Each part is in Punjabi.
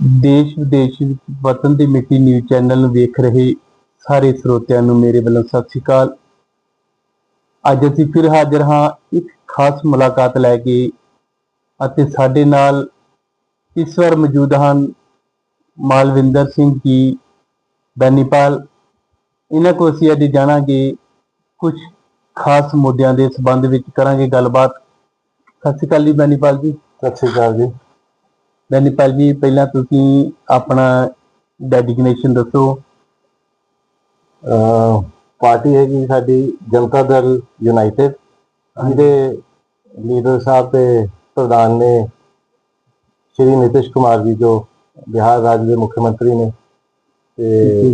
ਦੇਸ਼ ਵਿਦੇਸ਼ ਵਿੱਚ ਵਤਨ ਦੀ ਮਿੱਟੀ ਨਿਊਜ਼ ਚੈਨਲ ਨੂੰ ਵੇਖ ਰਹੇ ਸਾਰੇ ਸਰੋਤਿਆਂ ਨੂੰ ਮੇਰੇ ਵੱਲੋਂ ਸਤਿ ਸ਼੍ਰੀ ਅਕਾਲ। ਅੱਜ ਅਸੀਂ ਫਿਰ ਹਾਜ਼ਰ ਹਾਂ ਇੱਕ ਖਾਸ ਮੁਲਾਕਾਤ ਲੈ ਕੇ ਅਤੇ ਸਾਡੇ ਨਾਲ ਇਸ ਵਾਰ ਮੌਜੂਦ ਹਨ ਮਾਲਵਿੰਦਰ ਸਿੰਘ ਜੀ, ਬੈਨੀਪਾਲ। ਇਹਨਾਂ ਕੋਲ ਅਸੀਂ ਅੱਜ ਜਾਣਾਂਗੇ ਕੁਝ ਖਾਸ ਮੁੱਦਿਆਂ ਦੇ ਸੰਬੰਧ ਵਿੱਚ ਕਰਾਂਗੇ ਗੱਲਬਾਤ। ਸਤਿ ਸ਼੍ਰੀ ਅਕਾਲ ਜੀ ਬੈਨੀਪਾਲ ਜੀ। ਸਤਿ ਸ਼੍ਰੀ ਅਕਾਲ ਜੀ। ਬੈਨੀਪਾਲ ਜੀ ਪਹਿਲਾਂ ਤੁਸੀਂ ਆਪਣਾ ਡੈਡੀਗਨੇਸ਼ਨ ਦੱਸੋ। ਪਾਰਟੀ ਹੈਗੀ ਸਾਡੀ ਜਨਤਾ ਦਲ ਯੂਨਾਈਟਿਡ ਜਿਹਦੇ ਲੀਡਰ ਸਾਹਿਬ ਤੇ ਪ੍ਰਧਾਨ ਨੇ ਸ਼੍ਰੀ ਨਿਤਿਸ਼ ਕੁਮਾਰ ਜੀ ਜੋ ਬਿਹਾਰ ਰਾਜ ਦੇ ਮੁੱਖ ਮੰਤਰੀ ਨੇ ਤੇ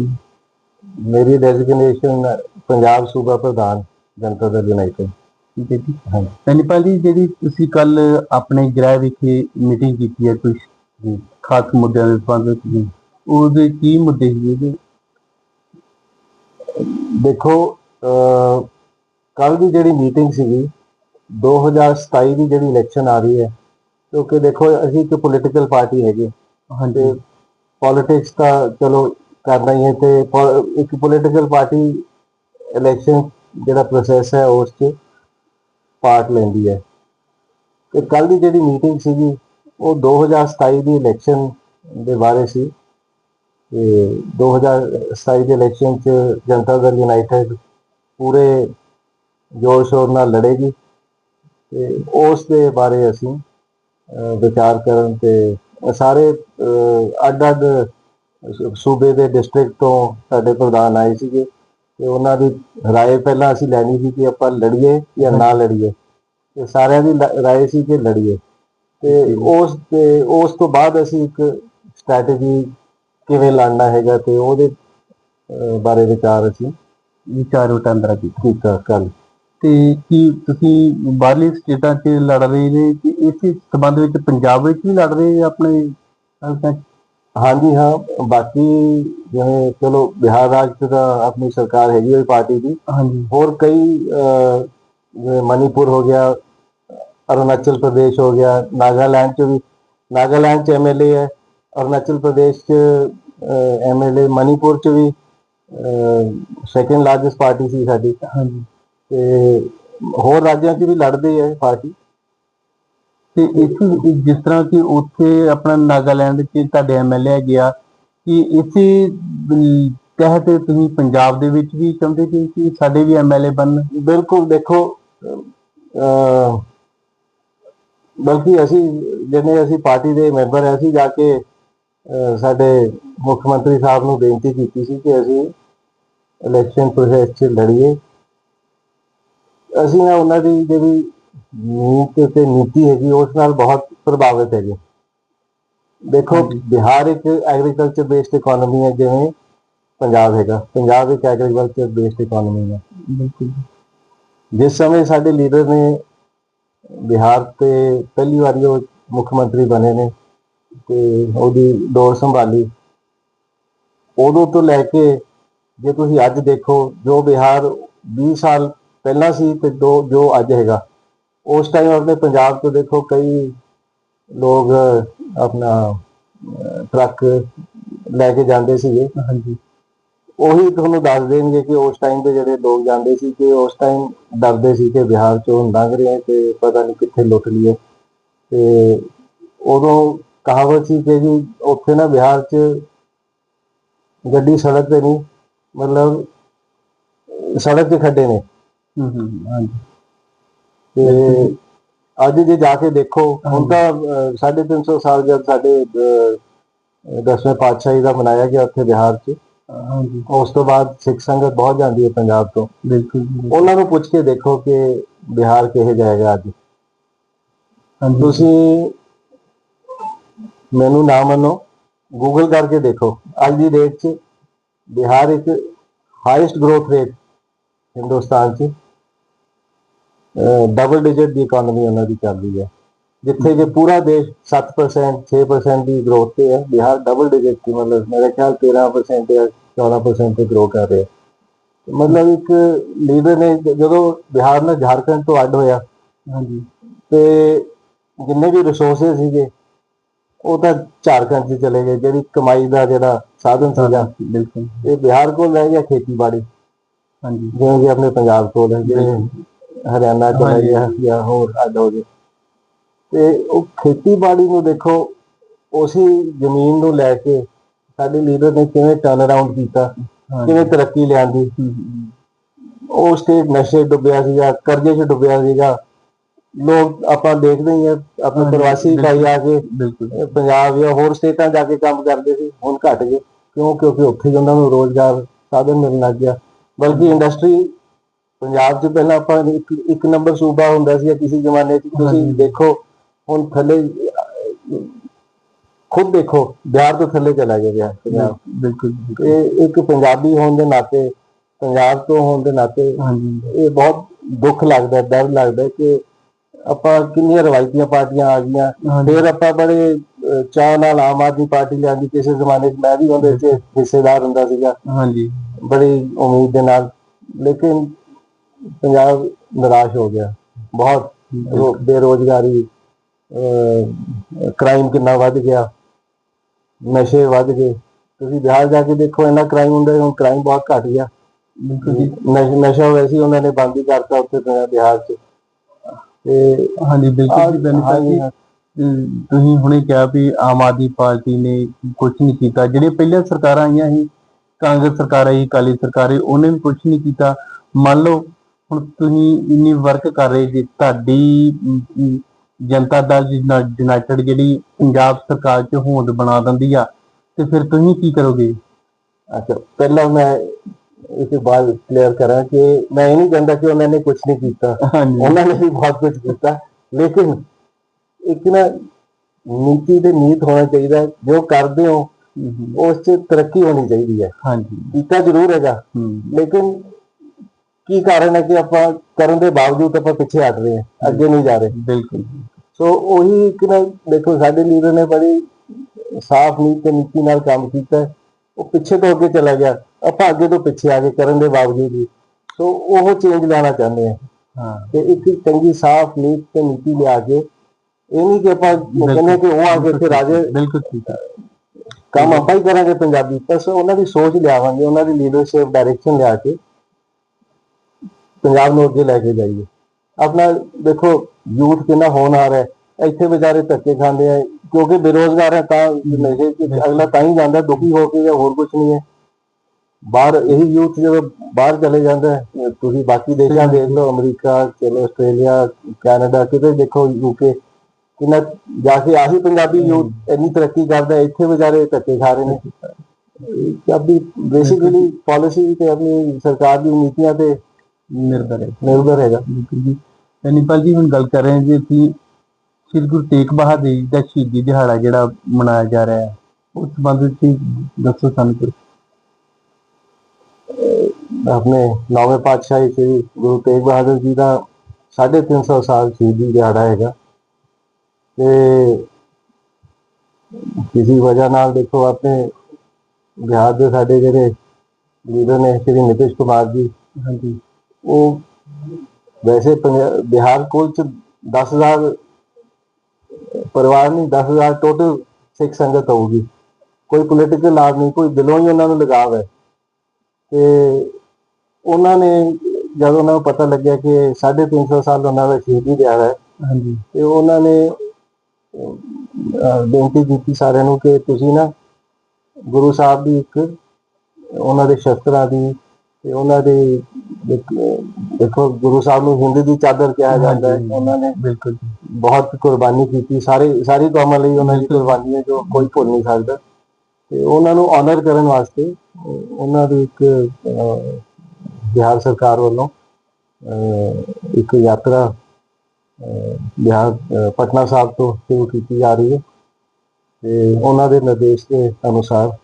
ਮੇਰੀ ਡੈਜ਼ਿਗਨੇਸ਼ਨ ਪੰਜਾਬ ਸੂਬਾ ਪ੍ਰਧਾਨ ਜਨਤਾ ਦਲ ਯੂਨਾਈਟਿਡ ਠੀਕ ਹੈ ਜੀ? ਹਾਂਜੀ। ਬੈਨੀਪਾਲ ਜੀ ਜਿਹੜੀ ਤੁਸੀਂ ਕੱਲ ਆਪਣੇ ਗ੍ਰਹਿ ਵਿਖੇ ਮੀਟਿੰਗ ਕੀਤੀ ਹੈ ਕੁਝ ਖਾਸ ਮੁੱਦਿਆਂ ਦੇ ਸੰਬੰਧ ਵਿੱਚ ਉਹਦੇ ਕੀ ਮੁੱਦੇ ਸੀ ਜੀ ਦੇਖੋ ਕੱਲ ਦੀ ਜਿਹੜੀ ਮੀਟਿੰਗ ਸੀਗੀ 2027 ਦੀ ਜਿਹੜੀ ਇਲੈਕਸ਼ਨ ਆ ਰਹੀ ਹੈ ਕਿਉਂਕਿ ਦੇਖੋ ਅਸੀਂ ਇੱਕ ਪੋਲੀਟੀਕਲ ਪਾਰਟੀ ਹੈਗੇ ਹਾਂਜੀ। ਤੇ ਪੋਲਿਟਿਕਸ ਤਾਂ ਚਲੋ ਕਰਨਾ ਹੀ ਹੈ ਤੇ ਇੱਕ ਪੋਲੀਟੀਕਲ ਪਾਰਟੀ ਇਲੈਕਸ਼ਨ ਜਿਹੜਾ ਪ੍ਰੋਸੈਸ ਹੈ ਉਸ 'ਚ ਪਾਰਟ ਲੈਂਦੀ ਹੈ। ਤੇ ਕੱਲ ਦੀ ਜਿਹੜੀ ਮੀਟਿੰਗ ਸੀਗੀ ਉਹ 2027 ਦੀ ਇਲੈਕਸ਼ਨ ਦੇ ਬਾਰੇ ਸੀ। ਤੇ 2027 ਦੇ ਇਲੈਕਸ਼ਨ 'ਚ ਜਨਤਾ ਦਲ ਯੂਨਾਈਟਿਡ ਪੂਰੇ ਜੋਰ ਸ਼ੋਰ ਨਾਲ ਲੜੇਗੀ। ਤੇ ਉਸ ਦੇ ਬਾਰੇ ਅਸੀਂ ਵਿਚਾਰ ਕਰਨ ਤੇ ਸਾਰੇ ਅਹ, ਅੱਡ-ਅੱਡ ਸੂਬੇ ਦੇ ਡਿਸਟ੍ਰਿਕਟ ਤੋਂ ਸਾਡੇ ਪ੍ਰਧਾਨ ਆਏ ਸੀਗੇ। ਤੇ ਉਹਨਾਂ ਦੀ رائے ਪਹਿਲਾਂ ਅਸੀਂ ਲੈਣੀ ਸੀ ਕਿ ਆਪਾਂ ਲੜੀਏ ਜਾਂ ਨਾ ਲੜੀਏ ਤੇ ਸਾਰਿਆਂ ਦੀ ਲ- رائے ਸੀ ਕਿ ਲੜੀਏ ਤੇ ਉਸ ਤੇ ਉਸ ਤੋਂ ਬਾਅਦ ਅਸੀਂ ਇੱਕ ਸਟ੍ਰੈਟਜੀ ਕਿਵੇਂ ਲੜਨਾ ਹੈਗਾ ਤੇ ਉਹਦੇ ਅਹ, ਬਾਰੇ ਵਿਚਾਰ ਅਸੀਂ ਵਿਚਾਰ ਵਟਾਂਦਰਾ ਕੀਤਾ ਕੀਤਾ ਕੱਲ ਤੇ ਕੀ ਤੁਸੀਂ ਬਾਹਰਲੀ ਸਟੇਟਾਂ 'ਚ ਲੜ ਰਹੇ ਨੇ ਕਿ ਇਸੇ ਸੰਬੰਧ ਵਿੱਚ ਪੰਜਾਬ ਵਿੱਚ ਵੀ ਲੜ ਰਹੇ ਆਪਣੇ ਹਲਕਿਆਂ 'ਚ? ਹਾਂਜੀ ਹਾਂ ਬਾਕੀ ਜਿਵੇਂ ਚਲੋ ਬਿਹਾਰ ਰਾਜ 'ਚ ਤਾਂ ਆਪਣੀ ਸਰਕਾਰ ਹੈਗੀ ਹੋਈ ਪਾਰਟੀ ਦੀ। ਹਾਂਜੀ। ਹੋਰ ਕਈ ਅਹ, ਮਨੀਪੁਰ ਹੋ ਗਿਆ ਅਰੁਣਾਚਲ ਪ੍ਰਦੇਸ਼ ਹੋ ਗਿਆ ਨਾਗਾਲੈਂਡ 'ਚ ਵੀ ਨਾਗਾਲੈਂਡ 'ਚ ਐਮਐਲਏ ਹੈ ਅਰੁਣਾਚਲ ਪ੍ਰਦੇਸ਼ 'ਚ ਐਮਐਲਏ ਮਨੀਪੁਰ 'ਚ ਵੀ ਸੈਕੰਡ ਲਾਰਜੈਸਟ ਪਾਰਟੀ ਸੀ ਸਾਡੀ। ਹਾਂਜੀ। ਤੇ ਹੋਰ ਰਾਜਾਂ 'ਚ ਵੀ ਲੜਦੀ ਹੈ ਪਾਰਟੀ। ਤੇ ਇਸ ਜਿਸ ਤਰ੍ਹਾਂ ਕਿ ਉੱਥੇ ਆਪਣਾ ਨਾਗਾਲੈਂਡ 'ਚ ਤੁਹਾਡੇ ਐਮਐਲਏ ਗਿਆ ਕਿ ਇਸੇ ਅਮ, ਤਹਿਤ ਤੁਸੀਂ ਪੰਜਾਬ ਦੇ ਵਿੱਚ ਵੀ ਚਾਹੁੰਦੇ ਸੀ ਕਿ ਸਾਡੇ ਵੀ ਐਮਐਲਏ ਬਣਨ? ਬਿਲਕੁਲ ਦੇਖੋ ਅਹ, ਬਲਕਿ ਅਸੀਂ ਜਿਹਨੇ ਅਸੀਂ ਪਾਰਟੀ ਦੇ ਮੈਂਬਰ ਹਾਂ ਅਸੀਂ ਜਾ ਕੇ ਅਹ, ਸਾਡੇ ਮੁੱਖ ਮੰਤਰੀ ਸਾਹਿਬ ਨੂੰ ਬੇਨਤੀ ਕੀਤੀ ਸੀ ਕਿ ਅਸੀਂ ਇਲੈਕਸ਼ਨ ਪ੍ਰੋਸੈਸ 'ਚ ਲੜੀਏ। ਅਸੀਂ ਨਾ ਉਹਨਾਂ ਦੀ ਜਿਹੜੀ ਨੀਤ ਤੇ ਨੀਤੀ ਹੈਗੀ ਉਸ ਨਾਲ ਬਹੁਤ ਪ੍ਰਭਾਵਿਤ ਹੈਗੇ। ਦੇਖੋ ਹਾਂਜੀ। ਬਿਹਾਰ ਇੱਕ ਐਗਰੀਕਲਚਰ ਬੇਸਡ ਇਕਨੋਮੀ ਹੈ ਜਿਵੇਂ ਪੰਜਾਬ ਹੈਗਾ। ਪੰਜਾਬ ਇੱਕ ਐਗਰੀਕਲਚਰ ਬੇਸਡ ਇਕਨੋਮੀ ਹੈ। ਬਿਲਕੁਲ। ਜਿਸ ਸਮੇਂ ਸਾਡੇ ਲੀਡਰ ਨੇ ਬਿਹਾਰ ਤੇ ਪਹਿਲੀ ਵਾਰੀ ਉਹ ਮੁੱਖ ਮੰਤਰੀ ਬਣੇ ਨੇ ਤੇ ਉਹਦੀ ਦੌਰ ਸੰਭਾਲੀ ਉਦੋਂ ਤੋਂ ਲੈ ਕੇ ਜੇ ਤੁਸੀਂ ਅੱਜ ਦੇਖੋ ਜੋ ਬਿਹਾਰ 20 ਸਾਲ ਪਹਿਲਾਂ ਸੀ ਤੇ ਜੋ ਅੱਜ ਹੈਗਾ ਉਸ ਟਾਈਮ ਆਪਣੇ ਪੰਜਾਬ ਤੋਂ ਦੇਖੋ ਕਈ ਲੋਕ ਆਪਣਾ ਟਰੱਕ ਲੈ ਕੇ ਜਾਂਦੇ ਸੀਗੇ। ਹਾਂਜੀ। ਉਹੀ ਤੁਹਾਨੂੰ ਦੱਸ ਦੇਣਗੇ ਕਿ ਉਸ ਟਾਈਮ ਦੇ ਜਿਹੜੇ ਲੋਕ ਜਾਂਦੇ ਸੀ ਕਿ ਉਸ ਟਾਈਮ ਡਰਦੇ ਸੀ ਕਿ ਬਿਹਾਰ ਚੋਂ ਲੰਘ ਰਹੇ ਹਾਂ ਤੇ ਪਤਾ ਨਹੀਂ ਕਿੱਥੇ ਲੁੱਟ ਲਈਏ। ਤੇ ਉਦੋਂ ਕਹਾਵਤ ਸੀ ਕਿ ਜੀ ਉੱਥੇ ਨਾ ਬਿਹਾਰ 'ਚ ਗੱਡੀ ਸੜਕ ਤੇ ਨਹੀਂ ਮਤਲਬ ਸੜਕ 'ਤੇ ਖੱਡੇ ਨੇ। ਹੂੰ ਹੂੰ ਹਾਂਜੀ। ਤੇ ਅੱਜ ਜੇ ਜਾ ਕੇ ਦੇਖੋ ਹੁਣ ਤਾਂ ਅਹ, ਸਾਢੇ ਤਿੰਨ ਸੌ ਸਾਲ ਜਦ ਸਾਡੇ ਦਸਵੇਂ ਪਾਤਸ਼ਾਹੀ ਦਾ ਮਨਾਇਆ ਗਿਆ ਉੱਥੇ ਬਿਹਾਰ 'ਚ ਹਾਂਜੀ। ਉਸ ਤੋਂ ਬਾਅਦ ਸਿੱਖ ਸੰਗਤ ਬਹੁਤ ਜਾਂਦੀ ਹੈ ਪੰਜਾਬ ਤੋਂ। ਬਿਲਕੁਲ। ਉਹਨਾਂ ਨੂੰ ਪੁੱਛ ਕੇ ਦੇਖੋ ਕਿ ਬਿਹਾਰ ਕਿਹੋ ਜਾਏਗਾ ਅੱਜ। ਹਾਂਜੀ। ਤੁਸੀਂ ਮੈਨੂੰ ਨਾ ਮੰਨੋ ਗੂਗਲ ਕਰਕੇ ਦੇਖੋ। ਅੱਜ ਦੀ ਡੇਟ 'ਚ ਬਿਹਾਰ ਇੱਕ ਹਾਈਐਸਟ ਗਰੋਥ ਰੇਟ ਹਿੰਦੁਸਤਾਨ 'ਚ ਡਬਲ ਡਿਜਿਟ ਦੀ ਇਕਨੋਮੀ ਉਹਨਾਂ ਦੀ ਚੱਲ ਰਹੀ ਹੈ। ਜਿੱਥੇ ਕਿ ਪੂਰਾ ਦੇਸ਼ 7% 6% ਦੀ ਗਰੋਥ ਤੇ ਹੈ ਬਿਹਾਰ ਡਬਲ ਡਿਜਿਟ ਦੀ ਮਤਲਬ ਮੇਰੇ ਖਿਆਲ 13% ਜਾਂ 14% ਤੇ ਗਰੋ ਕਰ ਰਿਹਾ। ਮਤਲਬ ਇੱਕ ਲੀਡਰ ਨੇ ਜ- ਜਦੋਂ ਬਿਹਾਰ ਨਾਲ ਝਾਰਖੰਡ ਤੋਂ ਅੱਡ ਹੋਇਆ ਹਾਂਜੀ। ਤੇ ਜਿੰਨੇ ਵੀ ਰਿਸੋਰਸਸ ਸੀਗੇ ਉਹ ਤਾਂ ਝਾਰਖੰਡ 'ਚ ਚਲੇ ਗਏ ਜਿਹੜੀ ਕਮਾਈ ਦਾ ਜਿਹੜਾ ਸਾਧਨ ਸੀਗਾ। ਬਿਲਕੁਲ। ਇਹ ਬਿਹਾਰ ਕੋਲ ਰਹਿ ਗਿਆ ਖੇਤੀਬਾੜੀ। ਹਾਂਜੀ। ਜਿਵੇਂ ਕਿ ਆਪਣੇ ਪੰਜਾਬ ਕੋਲ ਹੈ ਜਿਵੇਂ ਹਰਿਆਣਾ ਚਲਾ। ਗਿਆ ਜਾਂ ਹੋਰ ਅੱਡ ਹੋ ਗਏ। ਤੇ ਉਹ ਖੇਤੀਬਾੜੀ ਨੂੰ ਦੇਖੋ ਉਸੇ ਜ਼ਮੀਨ ਨੂੰ ਲੈ ਕੇ ਸਾਡੇ ਲੀਡਰ ਨੇ ਕਿਵੇਂ ਟਰਨ ਅਰਾਊਂਡ ਕੀਤਾ ਕਿਵੇਂ ਤਰੱਕੀ ਲਿਆਂਦੀ। ਉਹ ਸਟੇਟ ਨਸ਼ੇ ਡੁੱਬਿਆ ਸੀਗਾ ਕਰਜ਼ੇ 'ਚ ਡੁੱਬਿਆ ਸੀਗਾ। ਲੋਕ ਆਪਾਂ ਦੇਖਦੇ ਹੀ ਆ ਆਪਣੇ ਪ੍ਰਵਾਸੀ ਭਾਈ ਆ ਕੇ ਪੰਜਾਬ ਜਾਂ ਹੋਰ ਸਟੇਟਾਂ ਜਾ ਕੇ ਕੰਮ ਕਰਦੇ ਸੀ ਹੁਣ ਘਟ ਗਏ। ਕਿਉਂ? ਕਿਉਂਕਿ ਉੱਥੇ ਉਹਨਾਂ ਨੂੰ ਰੋਜ਼ਗਾਰ ਸਾਧਨ ਮਿਲਣ ਲੱਗ ਗਿਆ। ਬਲਕਿ ਇੰਡਸਟਰੀ ਪੰਜਾਬ 'ਚ ਪਹਿਲਾਂ ਆਪਾਂ ਇੱਕ ਇੱਕ ਨੰਬਰ ਸੂਬਾ ਹੁੰਦਾ ਸੀ ਕਿਸੇ ਜ਼ਮਾਨੇ 'ਚ ਤੁਸੀਂ। ਦੇਖੋ ਹੁਣ ਥੱਲੇ ਖੁਦ ਦੇਖੋ ਬਿਹਾਰ ਤੋਂ ਥੱਲੇ ਚਲਾ ਗਿਆ ਬਿਹਾਰ ਪੰਜਾਬ। ਬਿਲਕੁਲ। ਇਹ ਇੱਕ ਪੰਜਾਬੀ ਹੋਣ ਦੇ ਨਾਤੇ ਪੰਜਾਬ ਤੋਂ ਹੋਣ ਦੇ ਨਾਤੇ ਇਹ ਬਹੁਤ ਦੁੱਖ ਲੱਗਦਾ ਡਰ ਲੱਗਦਾ ਕਿ ਆਪਾਂ ਕਿੰਨੀਆਂ ਰਵਾਇਤੀਆਂ ਪਾਰਟੀਆਂ ਆ ਗਈਆਂ। ਫਿਰ ਆਪਾਂ ਬੜੇ ਚਾਅ ਨਾਲ ਆਮ ਆਦਮੀ ਪਾਰਟੀ ਲਿਆਂਦੀ ਕਿਸੇ ਜ਼ਮਾਨੇ 'ਚ ਮੈਂ ਵੀ ਉਹਦੇ 'ਚ ਹਿੱਸੇਦਾਰ ਹੁੰਦਾ ਸੀਗਾ। ਹਾਂਜੀ। ਬੜੀ ਉਮੀਦ ਦੇ ਨਾਲ ਲੇਕਿਨ ਪੰਜਾਬ ਨਿਰਾਸ਼ ਹੋ ਗਿਆ। ਬਹੁਤ ਬੇਰੋਜ਼ਗਾਰੀ ਕ੍ਰਾਈਮ ਕਿੰਨਾ ਵੱਧ ਗਿਆ। ਨਸ਼ੇ ਵੱਧ ਗਏ। ਤੁਸੀਂ ਬਿਹਾਰ ਜਾ ਕੇ ਦੇਖੋ ਇੰਨਾ ਕ੍ਰਾਈਮ ਹੁੰਦਾ ਹੁਣ ਕ੍ਰਾਈਮ ਬਹੁਤ ਘਟ ਗਿਆ। ਨਸ਼- ਵੈਸੇ ਉਹਨਾਂ ਨੇ ਬੰਦ ਹੀ ਕਰਤਾ ਉੱਥੇ ਬਿਹਾ- ਬਿਹਾਰ 'ਚ। ਤੇ ਹਾਂਜੀ ਬਿਲਕੁਲ ਬੈਨੀਫਿਟ ਤੁਸੀਂ ਹੁਣੇ ਕਿਹਾ ਵੀ ਆਮ ਆਦਮੀ ਪਾਰਟੀ ਨੇ ਕੁਝ ਨਹੀਂ ਕੀਤਾ। ਜਿਹੜੀਆਂ ਪਹਿਲਾਂ ਸਰਕਾਰਾਂ ਆਈਆਂ ਸੀ ਕਾਂਗਰਸ ਸਰਕਾਰ ਆਈ ਅਕਾਲੀ ਸਰਕਾਰ ਆਈ ਉਹਨੇ ਵੀ ਕੁਝ ਨਹੀਂ ਕੀਤਾ। ਮੰਨ ਲਓ ਹੁਣ ਤੁਸੀਂ ਇੰਨੀ ਵਰਕ ਕਰ ਰਹੇ ਜੀ ਤੁਹਾਡੀ ਜਨਤਾ ਦਲ ਯੂਨਾਈਟਿਡ ਜਿਹੜੀ ਪੰਜਾਬ ਸਰਕਾਰ 'ਚ ਹੋਂਦ ਬਣਾ ਦਿੰਦੀ ਆ ਤੇ ਫਿਰ ਤੁਸੀਂ ਕੀ ਕਰੋਗੇ? ਅੱਛਾ ਪਹਿਲਾਂ ਮੈਂ ਇਸ ਬਾਤ ਕਲੀਅਰ ਕਰਾਂ ਕਿ ਮੈਂ ਇਹ ਨਹੀਂ ਕਹਿੰਦਾ ਕਿ ਉਹਨਾਂ ਨੇ ਕੁਝ ਨਹੀਂ ਕੀਤਾ। ਉਹਨਾਂ ਨੇ ਵੀ ਬਹੁਤ ਕੁਝ ਕੀਤਾ। ਲੇਕਿਨ ਇੱਕ ਨਾ ਨੀਤੀ ਤੇ ਨੀਤ ਹੋਣਾ ਚਾਹੀਦਾ। ਜੋ ਕਰਦੇ ਹੋ ਉਸ 'ਚ ਤਰੱਕੀ ਹੋਣੀ ਚਾਹੀਦੀ ਹੈ। ਹਾਂਜੀ। ਕੀਤਾ ਜ਼ਰੂਰ ਹੈਗਾ। ਲੇਕਿਨ ਕੀ ਕਾਰਨ ਹੈ ਕਿ ਆਪਾਂ ਕਰਨ ਦੇ ਬਾਵਜੂਦ ਆਪਾਂ ਪਿੱਛੇ ਹਟ ਰਹੇ ਹਾਂ ਅੱਗੇ ਨਹੀਂ ਜਾ ਰਹੇ। ਬਿਲਕੁਲ। ਸੋ ਉਹੀ ਇੱਕ ਨਾ ਦੇਖੋ ਸਾਡੇ ਲੀਡਰ ਨੇ ਬੜੀ ਸਾਫ਼ ਨੀਤ ਤੇ ਨੀਤੀ ਨਾਲ ਕੰਮ ਕੀਤਾ। ਉਹ ਪਿੱਛੇ ਤੋਂ ਅੱਗੇ ਚਲਾ ਗਿਆ ਆਪਾਂ ਅੱਗੇ ਤੋਂ ਪਿੱਛੇ ਆ ਕੇ ਕਰਨ ਦੇ ਬਾਵਜੂਦ ਵੀ। ਸੋ ਉਹ ਚੇਂਜ ਲਿਆਉਣਾ ਚਾਹੁੰਦੇ ਆ। ਹਾਂ। ਤੇ ਇੱਕ ਚੰਗੀ ਸਾਫ਼ ਨੀਤ ਤੇ ਨੀਤੀ ਲਿਆ ਕੇ ਇਹ ਨਹੀਂ ਕਿ ਆਪਾਂ ਕਹਿੰਦੇ ਕਿ ਉਹ ਆ ਕੇ ਇੱਥੇ ਰਾਜੇ ਬਿਲਕੁਲ ਠੀਕ ਹੈ। ਕੰਮ ਆਪਾਂ ਹੀ ਕਰਾਂਗੇ ਪੰਜਾਬੀ ਬਸ ਉਹਨਾਂ ਦੀ ਸੋਚ ਲਿਆਵਾਂਗੇ ਉਹਨਾਂ ਦੀ ਲੀਡਰਸ਼ਿਪ ਡਾਇਰੈਕਸ਼ਨ ਲਿਆ ਕੇ ਪੰਜਾਬ ਨੂੰ ਅੱਗੇ ਲੈ ਕੇ ਜਾਈਏ। ਆਪਣਾ ਦੇਖੋ, ਯੂਥ ਕਿੰਨਾ ਹੋਣ ਹੈ। ਇੱਥੇ ਵਿਚਾਰੇ ਧੱਕੇ ਖਾਂਦੇ ਆ, ਕਿਉਂਕਿ ਬੇਰੋਜ਼ਗਾਰ ਹੈ ਤਾਂ ਨਸ਼ੇ ਅਗਲਾ ਤਾਂ ਹੀ ਜਾਂਦਾ, ਦੁਖੀ ਹੋ ਕੇ ਜਾਂ ਹੋਰ ਕੁਝ ਨਹੀਂ ਹੈ। ਬਾਹਰ ਇਹੀ ਯੂਥ ਜਦੋਂ ਬਾਹਰ ਚਲੇ ਜਾਂਦਾ ਤੁਸੀਂ ਬਾਕੀ ਦੇਸ਼ਾਂ ਦੇਖ ਲਓ, ਅਮਰੀਕਾ, ਚਲੋ ਆਸਟ੍ਰੇਲੀਆ, ਕੈਨੇਡਾ, ਕਿਤੇ ਦੇਖੋ ਯੂਕੇ ਕਿੰਨਾ ਜਾ ਕੇ ਆਹੀ ਪੰਜਾਬੀ ਯੂਥ ਇੰਨੀ ਤਰੱਕੀ ਕਰਦਾ ਇੱਥੇ ਵਿਚਾਰੇ ਧੱਕੇ ਖਾ ਰਹੇ ਨੇ। ਇਹ ਆਪਣੀ ਬੇਸਿਕਲੀ ਪਾਲਿਸੀ ਤੇ ਆਪਣੀ ਸਰਕਾਰ ਦੀ ਨੀਤੀਆਂ ਤੇ ਨਿਰਭਰ ਹੈ ਨਿਰਭਰ ਹੈਗਾ ਬਿਲਕੁਲ ਜੀ। ਅਨੀਪਾਲ ਜੀ ਹੁਣ ਗੱਲ ਕਰ ਰਹੇ ਹਾਂ ਜੀ ਅਸੀਂ ਸ੍ਰੀ ਗੁਰੂ ਤੇਗ ਬਹਾਦਰ ਜੀ ਦਾ ਸ਼ਹੀਦੀ ਦਿਹਾੜਾ ਜਿਹੜਾ ਮਨਾਇਆ ਜਾ ਰਿਹਾ ਹੈ ਉਸ ਸੰਬੰਧ ਵਿੱਚ ਦੱਸੋ ਸਾਨੂੰ ਕੁਝ ਆਪਣੇ ਨੌਵੇਂ ਪਾਤਸ਼ਾਹੀ ਸ੍ਰੀ ਗੁਰੂ ਤੇਗ ਬਹਾਦਰ ਜੀ ਦਾ 350 ਸਾਲ ਸ਼ਹੀਦੀ ਦਿਹਾੜਾ ਹੈਗਾ। ਤੇ ਕਿਸੇ ਵਜ੍ਹਾ ਨਾਲ ਦੇਖੋ ਆਪਣੇ ਬਿਹਾਰ ਦੇ ਸਾਡੇ ਜਿਹੜੇ ਲੀਡਰ ਨੇ ਸ੍ਰੀ ਨਿਤਿਸ਼ ਕੁਮਾਰ ਜੀ ਹਾਂਜੀ। ਉਹ ਵੈਸੇ ਬਿਹਾਰ ਕੋਲ ਚ 10000 ਪਰਿਵਾਰ ਨਹੀਂ 10000 ਟੋਟਲ ਸਿੱਖ ਸੰਗਤ ਹੋਊਗੀ। ਕੋਈ ਪੋਲੀਟੀਕਲ ਲਾਭ ਨਹੀਂ ਕੋਈ ਦਿਲੋਂ ਹੀ ਉਹਨਾਂ ਨੂੰ ਲਗਾਵ ਹੈ। ਤੇ ਉਹਨਾਂ ਨੇ ਜਦੋਂ ਉਹਨਾਂ ਨੂੰ ਪਤਾ ਲੱਗਿਆ ਕਿ 350 ਸਾਲ ਉਹਨਾਂ ਦਾ ਸ਼ਹੀਦੀ ਦਿਹਾੜਾ ਹੈ ਹਾਂਜੀ। ਤੇ ਉਹਨਾਂ ਨੇ ਬੇਨਤੀ ਕੀਤੀ ਸਾਰਿਆਂ ਨੂੰ ਕਿ ਤੁਸੀਂ ਨਾ ਗੁਰੂ ਸਾਹਿਬ ਦੀ ਇੱਕ ਉਹਨਾਂ ਦੇ ਸ਼ਸਤਰਾਂ ਦੀ ਤੇ ਉਹਨਾਂ ਦੇ ਦੇਖ- ਗੁਰੂ ਸਾਹਿਬ ਨੂੰ ਹਿੰਦ ਦੀ ਚਾਦਰ ਕਿਹਾ ਜਾਂਦਾ ਹੈ। ਉਹਨਾਂ ਨੇ ਬਿਲਕੁਲ ਬਹੁਤ ਕੁਰਬਾਨੀ ਕੀਤੀ। ਸਾਰੇ ਸਾਰੀ ਕੌਮਾਂ ਲਈ ਉਹਨਾਂ ਦੀ ਕੁਰਬਾਨੀ ਹੈ ਜੋ ਕੋਈ ਭੁੱਲ ਨਹੀਂ ਸਕਦਾ। ਤੇ ਉਹਨਾਂ ਨੂੰ ਆਨਰ ਕਰਨ ਵਾਸਤੇ ਉਹਨਾਂ ਦੀ ਇੱਕ ਬਿਹਾਰ ਸਰਕਾਰ ਵੱਲੋਂ ਇੱਕ ਯਾਤਰਾ ਬਿਹਾਰ ਪਟਨਾ ਸਾਹਿਬ ਤੋਂ ਸ਼ੁਰੂ ਕੀਤੀ ਜਾ ਰਹੀ ਹੈ। ਤੇ ਉਹਨਾਂ ਦੇ ਨਿਰਦੇਸ਼ ਦੇ ਅਨੁਸਾਰ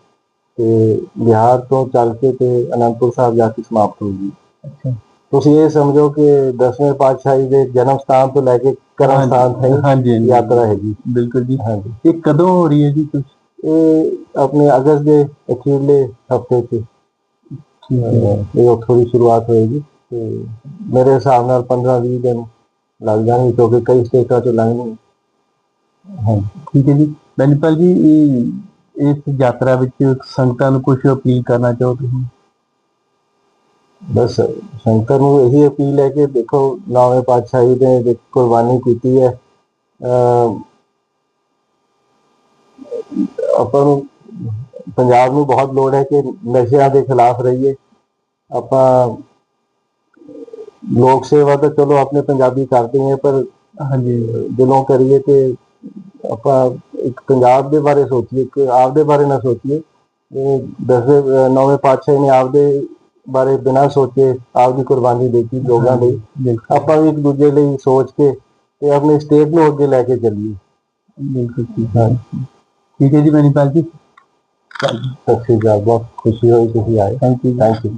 ਤੇ ਬਿਹਾਰ ਤੋਂ ਚੱਲ ਕੇ ਤੇ ਅਨੰਦਪੁਰ ਸਾਹਿਬ ਜਾ ਕੇ ਸਮਾਪਤ ਹੋਊਗੀ ਅੱਛਾ। ਤੁਸੀਂ ਇਹ ਸਮਝੋ ਕਿ ਦਸਵੇਂ ਪਾਤਸ਼ਾਹੀ ਦੇ ਜਨਮ ਸਥਾਨ ਤੋਂ ਲੈ ਕੇ ਕਰਮ ਸਥਾਨ ਤਾਈਂ ਹਾਂਜੀ ਯਾਤਰਾ ਹੈਗੀ। ਬਿਲਕੁਲ ਜੀ। ਹਾਂਜੀ। ਇਹ ਕਦੋਂ ਹੋ ਰਹੀ ਹੈ ਜੀ ਕੁਝ ਇਹ ਆਪਣੇ ਅਗਸਤ ਦੇ ਅਖੀਰਲੇ ਹਫ਼ਤੇ 'ਚ ਹੈ। ਇਹ ਉੱਥੋਂ ਦੀ ਸ਼ੁਰੂਆਤ ਹੋਏਗੀ ਤੇ ਮੇਰੇ ਹਿਸਾਬ ਨਾਲ 15-20 ਦਿਨ ਲੱਗ ਜਾਣਗੇ ਕਿਉਂਕਿ ਕਈ ਸਟੇਟਾਂ 'ਚ ਲੰਘਣੀ ਹੈ ਠੀਕ ਹੈ ਜੀ। ਬੈਨੀਪਾਲ ਜੀ ਇਹ- ਇਸ ਯਾਤਰਾ ਵਿੱਚ ਸੰਗਤਾਂ ਨੂੰ ਕੁਝ ਅਪੀਲ ਕਰਨਾ ਚਾਹੋ ਤੁਸੀਂ ਬਸ ਸ਼ੰਕਰ ਨੂੰ ਇਹੀ ਅਪੀਲ ਹੈ ਕਿ ਦੇਖੋ ਨੌਵੇਂ ਪਾਤਸ਼ਾਹੀ ਨੇ ਇੱਕ ਕੁਰਬਾਨੀ ਕੀਤੀ ਹੈ। ਆਪਾਂ ਨੂੰ ਪੰਜਾਬ ਨੂੰ ਬਹੁਤ ਲੋੜ ਹੈ ਕਿ ਨਸ਼ਿਆਂ ਦੇ ਖਿਲਾਫ ਰਹੀਏ। ਆਪਾਂ ਲੋਕ ਸੇਵਾ ਤਾਂ ਚਲੋ ਆਪਣੇ ਪੰਜਾਬੀ ਕਰਦੇ ਹੀ ਪਰ ਹਾਂਜੀ। ਦਿਲੋਂ ਕਰੀਏ ਤੇ ਆਪਾਂ ਇੱਕ ਪੰਜਾਬ ਦੇ ਬਾਰੇ ਸੋਚੀਏ ਕਿ ਆਪਦੇ ਬਾਰੇ ਨਾ ਸੋਚੀਏ। ਦਸਵੇਂ ਨੌਵੇਂ ਪਾਤਸ਼ਾਹ ਨੇ ਆਪਦੇ ਬਾਰੇ ਬਿਨਾਂ ਸੋਚੇ ਆਪਦੀ ਕੁਰਬਾਨੀ ਦਿੱਤੀ ਲੋਕਾਂ ਲਈ। ਆਪਾਂ ਵੀ ਇੱਕ ਦੂਜੇ ਲਈ ਸੋਚ ਕੇ ਤੇ ਆਪਣੀ ਸਟੇਟ ਨੂੰ ਅੱਗੇ ਲੈ ਕੇ ਚੱਲੀਏ। ਬਿਲਕੁਲ ਠੀਕ ਹੈ। ਠੀਕ ਹੈ ਜੀ ਬੈਨੀਪਾਲ ਜੀ ਸਤਿ ਸ਼੍ਰੀ ਅਕਾਲ ਬਹੁਤ ਖੁਸ਼ੀ ਹੋਈ ਤੁਸੀਂ ਆਏ। Thank you thank you